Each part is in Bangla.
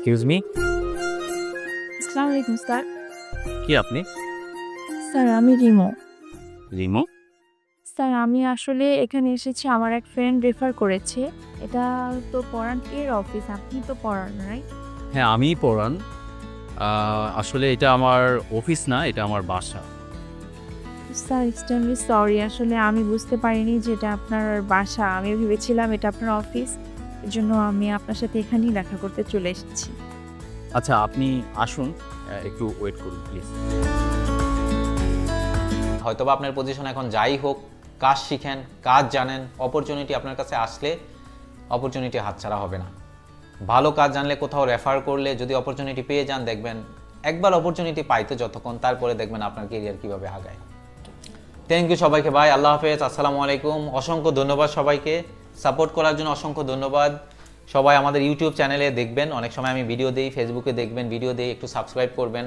এক্সকিউজ মি আসসালামু আলাইকুম স্যার কি আপনি স্যার আমি রিমো। রিমো? স্যার আমি আসলে এখানে এসেছি আমার এক ফ্রেন্ড রেফার করেছে। এটা তো পড়ান এর অফিস আপনি তো পড়ান রাইট হ্যাঁ আমিই পড়ান আসলে এটা আমার অফিস না এটা আমার বাসা। স্যার এক্সট্রিমলি সরি আসলে আমি বুঝতে পারিনি যে এটা আপনার বাসা। আমি ভেবেছিলাম এটা আপনার অফিস জন্য আমি আপনার সাথে এখানেই দেখা করতে চলে এসেছি। আচ্ছা আপনি আসুন একটু ওয়েট করুন প্লিজ হয়তোবা আপনার পজিশন এখন যাই হোক কাজ শিখেন কাজ জানেন অপরচুনিটি আপনার কাছে আসলে অপরচুনিটি হাতছাড়া হবে না। ভালো কাজ জানলে কোথাও রেফার করলে যদি অপরচুনিটি পেয়ে যান দেখবেন একবার অপরচুনিটি পাইতো যতক্ষণ তারপরে দেখবেন আপনার কেরিয়ার কীভাবে আগায়। থ্যাংক ইউ সবাইকে ভাই আল্লাহ হাফেজ আসসালামু আলাইকুম অসংখ্য ধন্যবাদ সবাইকে। সাপোর্ট করার জন্য অসংখ্য ধন্যবাদ। সবাই আমাদের ইউটিউব চ্যানেলে দেখবেন। অনেক সময় আমি ভিডিও দিই ফেসবুকে দেখবেন ভিডিও দিই একটু সাবস্ক্রাইব করবেন।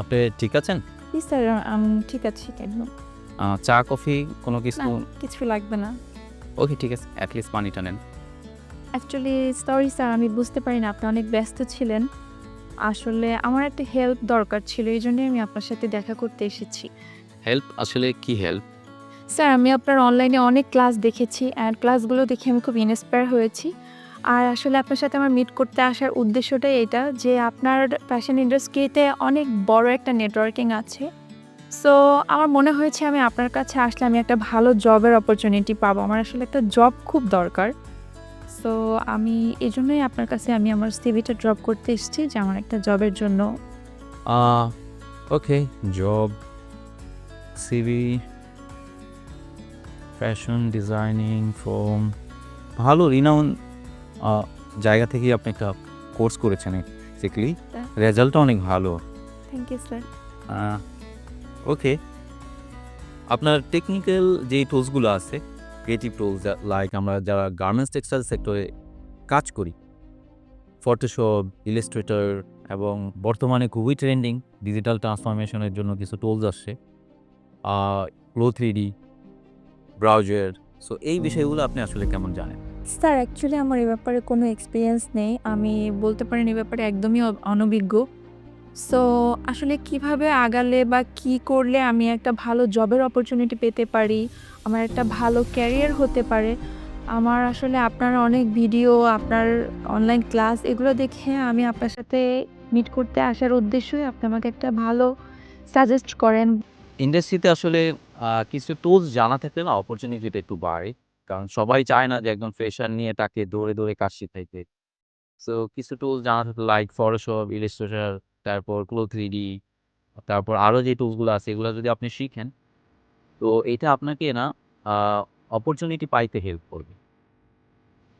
আপনি ঠিক আছেন? জি স্যার আমি ঠিক আছি কেন আহ, চা কফি কোনো কিছু? কিছু লাগবে না। ওকে ঠিক আছে অ্যাটলিস্ট পানিটা নেন। অ্যাকচুয়ালি সরি স্যার আমি বুঝতে পারি না আপনি অনেক ব্যস্ত ছিলেন। আসলে আমার একটা হেল্প দরকার ছিল এই জন্যই আমি আপনার সাথে দেখা করতে এসেছি। হেল্প আসলে কি হেল্প স্যার আমি আপনার অনলাইনে অনেক ক্লাস দেখেছি অ্যান্ড ক্লাসগুলো দেখে আমি খুব ইন্সপায়ার হয়েছি। আর আসলে আপনার সাথে আমার মিট করতে আসার উদ্দেশ্যটাই এটা যে আপনার ফ্যাশন ইন্ডাস্ট্রিতে অনেক বড় একটা নেটওয়ার্কিং আছে। সো আমার মনে হয়েছে আমি আপনার কাছে আসলে আমি একটা ভালো জবের অপরচুনিটি পাবো। আমার আসলে একটা জব খুব দরকার। সো আমি এই জন্যই আপনার কাছে আমি আমার সিভিটা ড্রপ করতে এসেছি যে আমার একটা জবের জন্য। Okay job CV fashion designing from ভালো রিনাউন জায়গা থেকেই আপনি একটা কোর্স করেছেন বেসিক্যালি। রেজাল্টটা অনেক ভালো। থ্যাংক ইউ স্যার ওকে আপনার টেকনিক্যাল যেই টুলসগুলো আছে ক্রিয়েটিভ টুলস লাইক আমরা যারা গার্মেন্টস টেক্সটাইল সেক্টরে কাজ করি। ফটোশপ ইলাস্ট্রেটর এবং বর্তমানে খুবই ট্রেন্ডিং ডিজিটাল ট্রান্সফরমেশনের জন্য কিছু টুলস আসছে। CLO three D browser so এই বিষয়গুলো আপনি আসলে কেমন জানেন? স্যার অ্যাকচুয়ালি আমার এ ব্যাপারে কোনো এক্সপিরিয়েন্স নেই। আমি বলতে পারেন এ ব্যাপারে একদমই অনভিজ্ঞ। সো আসলে কীভাবে আগালে বা কি করলে আমি একটা ভালো জবের অপরচুনিটি পেতে পারি? আমার একটা ভালো ক্যারিয়ার হতে পারে? আমার আসলে আপনার অনেক ভিডিও আপনার অনলাইন ক্লাস এগুলো দেখে আমি আপনার সাথে মিট করতে আসার উদ্দেশ্যই আপনি আমাকে একটা ভালো সাজেস্ট করেন। ইন্ডাস্ট্রিতে আসলে কিছু টুলস জানা থাকলে না অপরচুনিটিটা একটু বাড়ে। কারণ সবাই চায় না যে একদম ফ্রেশার নিয়ে তাকে দৌড়ে দৌড়ে কাজ শিখাইতে। সো কিছু টুলস জানা থাকলে লাইক ফটোশপ ইলিস্ট্রেটার তারপর ক্লো থ্রি ডি তারপর আরও যে টুলসগুলো আছে, এগুলো যদি আপনি শিখেন, তো এটা আপনাকে না অপরচুনিটি পাইতে হেল্প করবে।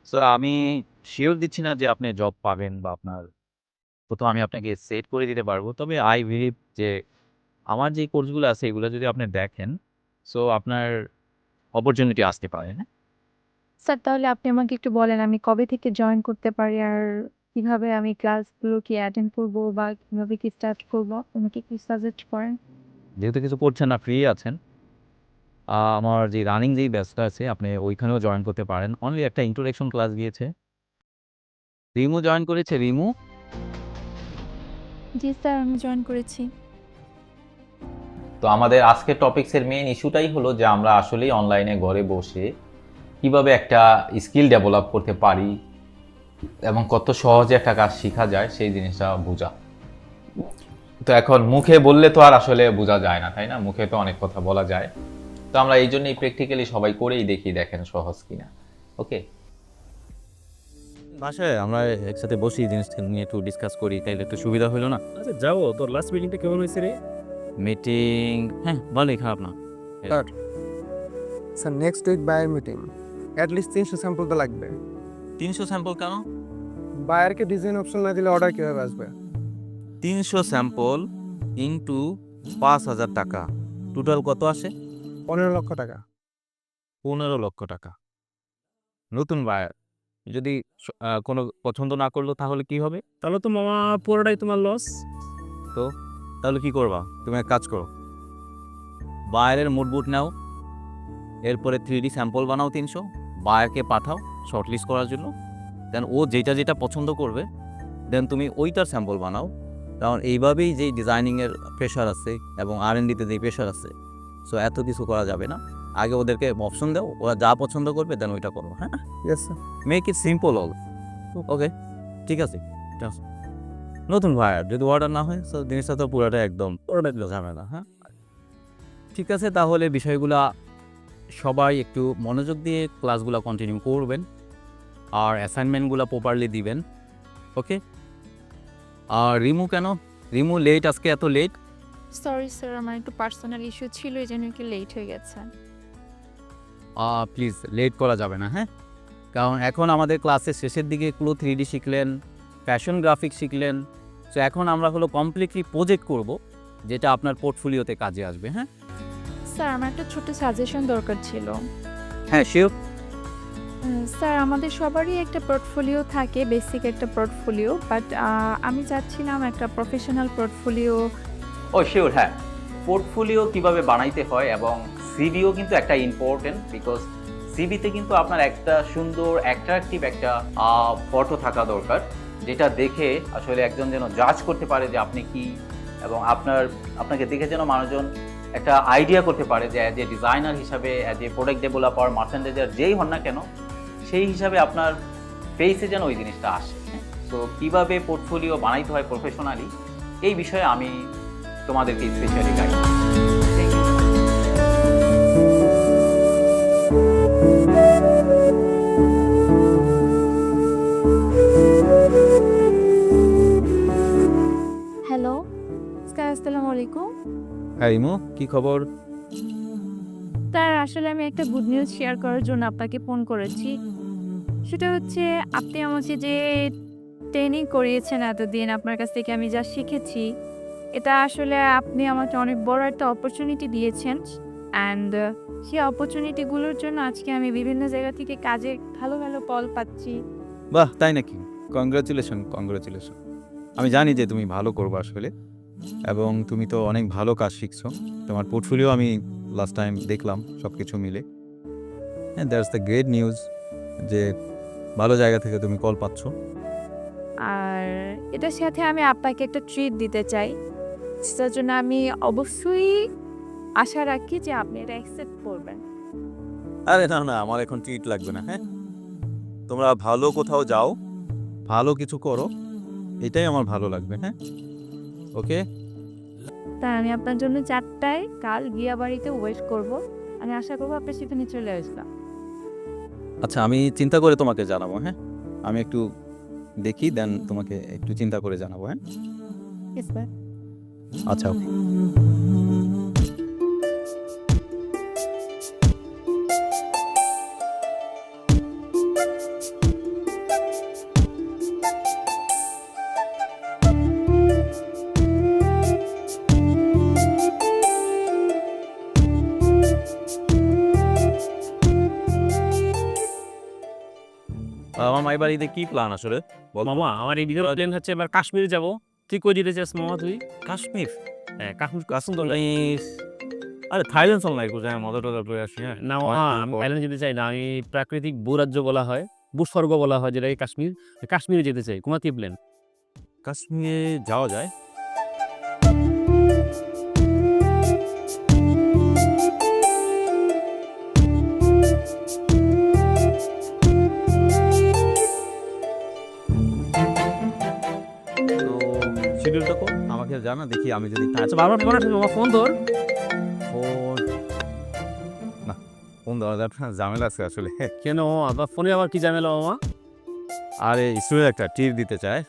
সো আমি শিওর দিচ্ছি না যে আপনি জব পাবেন বা আপনার, প্রথম আমি আপনাকে সেট করে দিতে পারব, তবে আই বিলিভ যে আমার যে কোর্সগুলো আছে, এগুলো যদি আপনি দেখেন সো আপনার অপরচুনিটি আসতে পারে হ্যাঁ? স্যার তাহলে আপনি আমাকে একটু বলেন, আমি কবে থেকে জয়েন করতে পারি আর কীভাবে আমি ক্লাসগুলো কি অ্যাটেন্ড করব বা কীভাবে কি স্টার্ট করব আমাকে একটু সাজেস্ট করেন। যেহেতু কিছু করছেন না ফ্রি আছেন। আহ, আমার যে রানিং যেই ব্যাচটা আছে আপনি ওইখানেও জয়েন করতে পারেন। অনলি একটা ইন্ট্রোডাকশন ক্লাস গিয়েছে। রিমু জয়েন করেছে রিমু? জি স্যার আমি জয়েন করেছি। তো আমাদের আজকের টপিক্সের মেইন ইস্যুটাই হলো যে আমরা আসলেই অনলাইনে ঘরে বসে কীভাবে একটা স্কিল ডেভেলপ করতে পারি এবং কত সহজে একটা কাজ শেখা যায় সেই জিনিসটা বোঝা। তো এখন মুখে বললে তো আর আসলে বোঝা যায় না তাই না? মুখে তো অনেক কথা বলা যায়। তো আমরা এই জন্যই প্র্যাকটিক্যালি সবাই করেই দেখি দেখেন সহজ কিনা। ওকে বাসায় আমরা একসাথে বসি জিনিসটা নিয়ে একটু ডিসকাস করি তাইলে একটু সুবিধা হলো না? আচ্ছা যাও তোর লাস্ট মিটিংটা কেমন হয়েছে রে? মিটিং হ্যাঁ ভালোই খারাপ না। Sir next week buyer meeting at least তিনশো স্যাম্পল তো লাগবে। তিনশো স্যাম্পল কেন? বায়ারকে ডিজাইন অপশন না দিলে অর্ডার কীভাবে আসবে? তিনশো স্যাম্পল ইন্টু পাঁচ হাজার টাকা। টোটাল কত আসে? পনেরো লক্ষ টাকা। পনেরো লক্ষ টাকা। নতুন বায়ার। যদি কোনো পছন্দ না করল তাহলে কি হবে? তাহলে তো মামা পুরোটাই তোমার লস তো তাহলে কি করবা? তুমি এক কাজ করো। বায়ারের মুড বুট নাও। এরপরে থ্রি ডি স্যাম্পল বানাও তিনশো। বায়ারকে পাঠাও শর্টলিস্ট করার জন্য। দেন ও যেটা যেটা পছন্দ করবে দেন তুমি ওইটার স্যাম্পল বানাও। কারণ এইভাবেই যেই ডিজাইনিংয়ের প্রেশার আছে এবং আর এন ডিতে যেই প্রেশার আছে সো এত কিছু করা যাবে না। আগে ওদেরকে অপশন দাও ওরা যা পছন্দ করবে দেন ওইটা করো হ্যাঁ? Make it simple all okay ঠিক আছে। নতুন ভাইয়ার যদি অর্ডার না হয় তো জিনিসটা তো পুরোটা একদম ঝামেলা হ্যাঁ? ঠিক আছে তাহলে বিষয়গুলা সবাই একটু মনোযোগ দিয়ে ক্লাসগুলো কন্টিনিউ করবেন আর অ্যাসাইনমেন্টগুলো প্রপারলি দিবেন ওকে আর রিমু কেন? রিমু লেট আজকে এত লেট সরি স্যার আমার একটু পার্সোনাল ইস্যু ছিল এই জন্য একটু লেট হয়ে গেছে। প্লিজ লেট করা যাবে না হ্যাঁ? কারণ এখন আমাদের ক্লাসের শেষের দিকে ক্লো থ্রি ডি শিখলেন ফ্যাশন গ্রাফিক শিখলেন তো এখন আমরা হলো কমপ্লিটলি প্রজেক্ট করব যেটা আপনার পোর্টফোলিওতে কাজে আসবে হ্যাঁ? স্যার আমার একটা ছোট সাজেশন দরকার ছিল। হ্যাঁ শিওর স্যার আমাদের সবারই একটা পোর্টফোলিও থাকে বেসিক একটা পোর্টফোলিও বাট আমি চাচ্ছিলাম একটা প্রফেশনাল পোর্টফোলিও ও শিওর হ্যাঁ। পোর্টফোলিও কীভাবে বানাইতে হয় এবং সিভিও কিন্তু একটা ইম্পর্টেন্ট বিকজ সিভিতে কিন্তু আপনার একটা সুন্দর অ্যাট্রাকটিভ একটা ফটো থাকা দরকার যেটা দেখে আসলে একজন যেন জাজ করতে পারে যে আপনি কি এবং আপনার আপনাকে দেখে যেন মানুষজন একটা আইডিয়া করতে পারে যে অ্যাজ এ ডিজাইনার হিসাবে as a product developer merchandiser যেই হন না কেন, সেই হিসাবে আপনার ফেসে যেন ওই জিনিসটা আসে। তো কীভাবে পোর্টফোলিও বানাইতে হয় প্রফেশনালি এই বিষয়ে আমি তোমাদেরকে স্পেশালি গাইড আলাইকুম। হ্যাঁ ইমু কি খবর? স্যার আসলে আমি একটা গুড নিউজ শেয়ার করার জন্য আপনাকে ফোন করেছি। সেটা হচ্ছে আপনি আমাকে যে ট্রেনিং করিয়েছেন এতদিন আপনার কাছ থেকে আমি যা শিখেছি এটা আসলে আপনি আমাকে অনেক বড় একটা অপরচুনিটি দিয়েছেন। অ্যান্ড সেই অপরচুনিটিগুলোর জন্য আজকে আমি বিভিন্ন জায়গা থেকে কাজে ভালো ভালো কল পাচ্ছি। বাহ তাই নাকি? কংগ্রাচুলেশন কংগ্রাচুলেশন আমি জানি যে তুমি ভালো করবে আসলে। এবং তুমি তো অনেক ভালো কাজ শিখছো। তোমার পোর্টফোলিও আমি লাস্ট টাইম দেখলাম সব কিছু মিলে। হ্যাঁ দ্যাটস দ্য গ্রেট নিউজ যে ভালো জায়গা থেকে তুমি কল পাচ্ছ। আর এটার সাথে আমি আপনাকে একটা ট্রিট দিতে চাই। সেটার জন্য আমি অবশ্যই আশা রাখি যে আপনি এটা অ্যাকসেপ্ট করবেন। আরে না না আমার এখন ট্রিট লাগবে না হ্যাঁ? তোমরা ভালো কোথাও যাও ভালো কিছু করো এটাই আমার ভালো লাগবে হ্যাঁ? ওকে? তাই আমি আপনার জন্য চারটায় কাল গিয়া বাড়িতে ওয়েট করব। আমি আশা করব আপনি সেখানে চলে আসবেন। আচ্ছা আমি চিন্তা করে তোমাকে জানাব হ্যাঁ? আমি একটু দেখি দেন তোমাকে একটু চিন্তা করে জানাব হ্যাঁ? আচ্ছা ওকে। বাড়িতে কি প্ল্যান আসলে? বল মামা আমার এই প্ল্যান হচ্ছে এবার কাশ্মীর যাব। তুই কই দিতে চাস মামা তুই? কাশ্মীর? হ্যাঁ কাশ্মীর কাশ্মীর? আরে থাইল্যান্ড চল না একটু যাই মজা টজা করে আসি হ্যাঁ। না থাইল্যান্ড যেতে চাই না আমি প্রাকৃতিক ভূরাজ্য বলা হয় ভূস্বর্গ বলা হয় যেটাকে কাশ্মীর। কাশ্মীরে যেতে চাই কুমার কি প্ল্যান কাশ্মীরে যাওয়া যায়? শিডিউলটা কর আমাকে জানা দেখি আমি যদি আচ্ছা বারবার ফোন আসবে মামা ফোন ধর। ফোন না ফোন দেওয়া যাবে না ঝামেলা আছে আসলে। কেন আবার ফোনে আবার কি ঝামেলা মামা আরে স্টুডেন্ট একটা টির দিতে চায়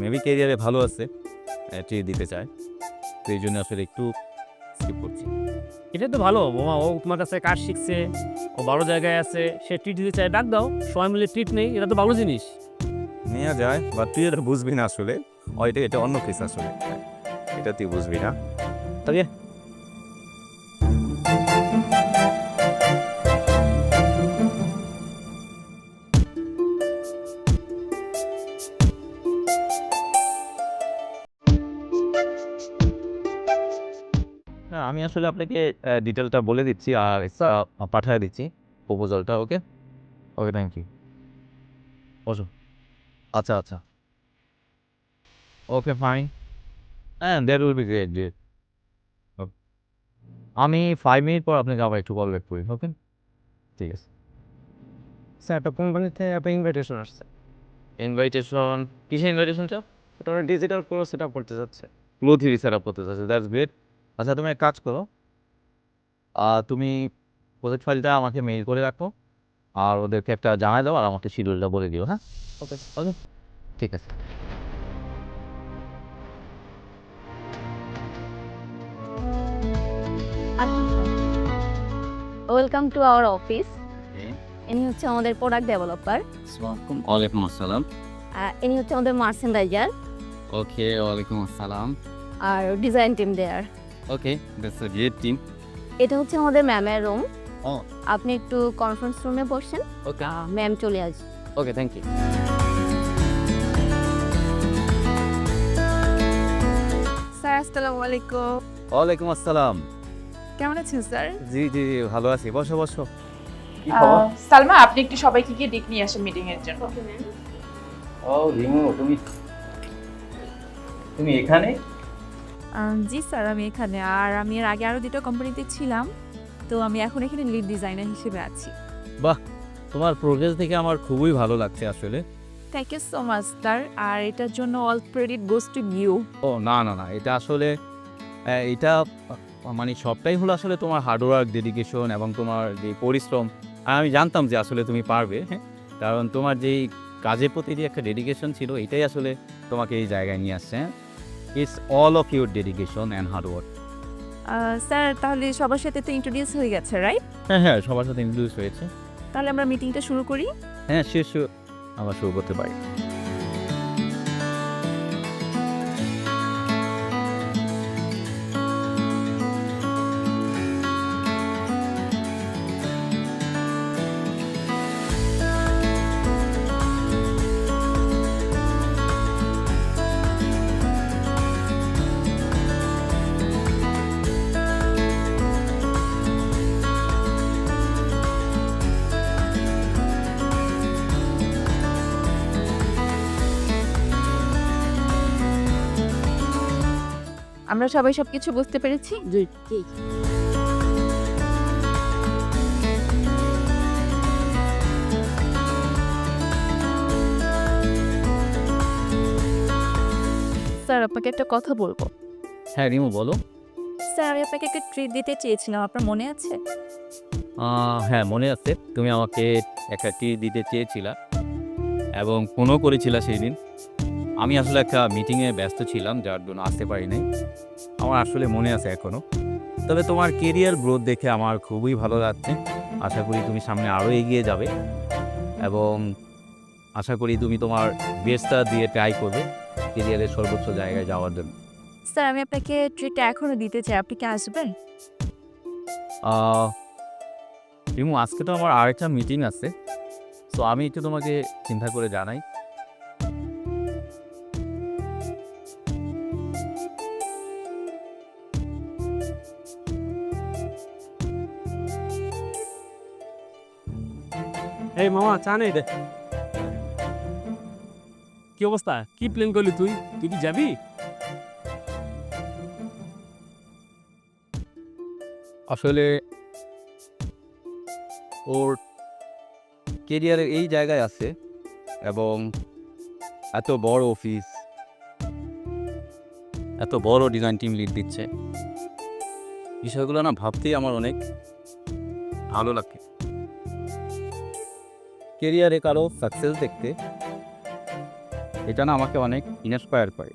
মেবি ক্যারিয়ারে ভালো আছে টির দিতে চায় তো এই জন্য আসলে একটু স্কিপ করছি। এটা তো ভালো মামা ও তোমার কাছে কাজ শিখছে ও ভালো জায়গায় আছে সে ট্রিট দিতে চায় ডাক দাও সবাই মিলে ট্রিট নেই এটা তো ভালো জিনিস। নেওয়া যায় বা তুই এটা বুঝবি না আসলে। এটা এটা অন্য কেস এটা তুই বুঝবি না। তবে আমি আসলে আপনাকে ডিটেলটা বলে দিচ্ছি, আর পাঠিয়ে দিচ্ছি প্রপোজালটা ওকে ওকে থ্যাংক ইউ বসো। আচ্ছা আচ্ছা। ওকে ফাইন হ্যাঁ that will be great great আমি ফাইভ মিনিট পর আপনাকে আবার একটু কল ব্যাক করি ওকে ঠিক আছে. স্যার একটা কোম্পানি থেকে একটা ইনভাইটেশন আসছে। ইনভাইটেশন কিসের ইনভাইটেশনটা ওটা ওরা ডিজিটাল পুরো সেট আপ করতে যাচ্ছে। ক্লোথ সেট আপ করতে চাচ্ছে দ্যাটস গ্রেট আচ্ছা তুমি এক কাজ করো। তুমি প্রজেক্ট ফাইলটা আমাকে মেইল করে রাখো আর ওদেরকে একটা জানাই দাও আর আমাকে শিডিউলটা বলে দিও হ্যাঁ? ওকে ওকে ঠিক আছে। ওয়েলকাম টু আওয়ার অফিস ইনি হচ্ছে আমাদের প্রোডাক্ট ডেভেলপার ওয়ালাইকুম আসসালাম ইনি হচ্ছে আমাদের মার্চেন্ডাইজার ওকে ওয়ালাইকুম আসসালাম আর design team there okay that's a great team এটা হচ্ছে আমাদের ম্যামের রুম ও। আপনি একটু কনফারেন্স রুমে বসেন ওকে ম্যাম চলে আসবে ওকে থ্যাংক ইউ স্যার আসসালামু আলাইকুম। ওয়ালাইকুম আসসালাম কেমন আছেন স্যার? জি জি জি, ভালো আছি। বসো বসো। সালমা আপনি একটু সবাইকে গিয়ে ডেকে নিয়ে আসেন মিটিং এর জন্য। ও রিমু তুমি তুমি এখানে? জি স্যার আমি এখানে। আর আমি এর আগে আরও দুটো কোম্পানিতে ছিলাম। তো আমি এখন এখানে লিড ডিজাইনার হিসেবে আছি। বাহ তোমার প্রোগ্রেস দেখে আমার খুবই ভালো লাগছে আসলে। Thank you so much sir. আর এটার জন্য all credit goes to you ও না না না এটা আসলে এটা মানে সবটাই হলো আসলে তোমার হার্ডওয়ার্ক ডেডিকেশন এবং তোমার যে পরিশ্রম। আর আমি জানতাম যে আসলে তুমি পারবে হ্যাঁ? কারণ তোমার যেই কাজের প্রতি যে একটা ডেডিকেশন ছিল এটাই আসলে তোমাকে এই জায়গায় নিয়ে আসছে it's all of your dedication and hard work sir তাহলে সবার সাথে তো ইন্ট্রোডিউস হয়ে গেছে রাইট হ্যাঁ হ্যাঁ সবার সাথে ইন্ট্রোডিউস হয়েছে। তাহলে আমরা মিটিংটা শুরু করি। হ্যাঁ শেষ আবার শুরু করতে পারি। আমরা সবাই সব কিছু বুঝতে পেরেছি? জি। স্যার আপনাকে একটা কথা বলব। হ্যাঁ রিমু বলো। স্যার আমি আপনাকে একটা ট্রিট দিতে চেয়েছিলাম আপনার মনে আছে? আহ, হ্যাঁ মনে আছে। তুমি আমাকে একটা টি দিতে চেয়েছিলা এবং ফোনও করেছিলা সেই দিন আমি আসলে একটা মিটিংয়ে ব্যস্ত ছিলাম যার জন্য আসতে পারি নাই আমার আসলে মনে আছে এখনও তবে তোমার কেরিয়ার গ্রোথ দেখে আমার খুবই ভালো লাগছে। আশা করি তুমি সামনে আরও এগিয়ে যাবে এবং আশা করি তুমি তোমার বেস্টটা দিয়ে ট্রাই করবে কেরিয়ারের সর্বোচ্চ জায়গায় যাওয়ার জন্য। স্যার আমি আপনাকে ট্রিটটা এখনও দিতে চাই। আপনি কি আসবেন? রিমু আজকে তো আমার আরেকটা মিটিং আছে। তো আমি একটু তোমাকে চিন্তা করে জানাই। এই মামা, চা নেই রে কি অবস্থা? কি প্ল্যান করলি তুই? তুই কি যাবি? আসলে ওর কেরিয়ারের এই জায়গায় আছে এবং এত বড় অফিস এত বড় ডিজাইন টিম লিড দিচ্ছে। বিষয়গুলো না ভাবতেই আমার অনেক ভালো লাগে। কেরিয়ারে কারও সাকসেস দেখতে এটা না আমাকে অনেক ইন্সপায়ার করে।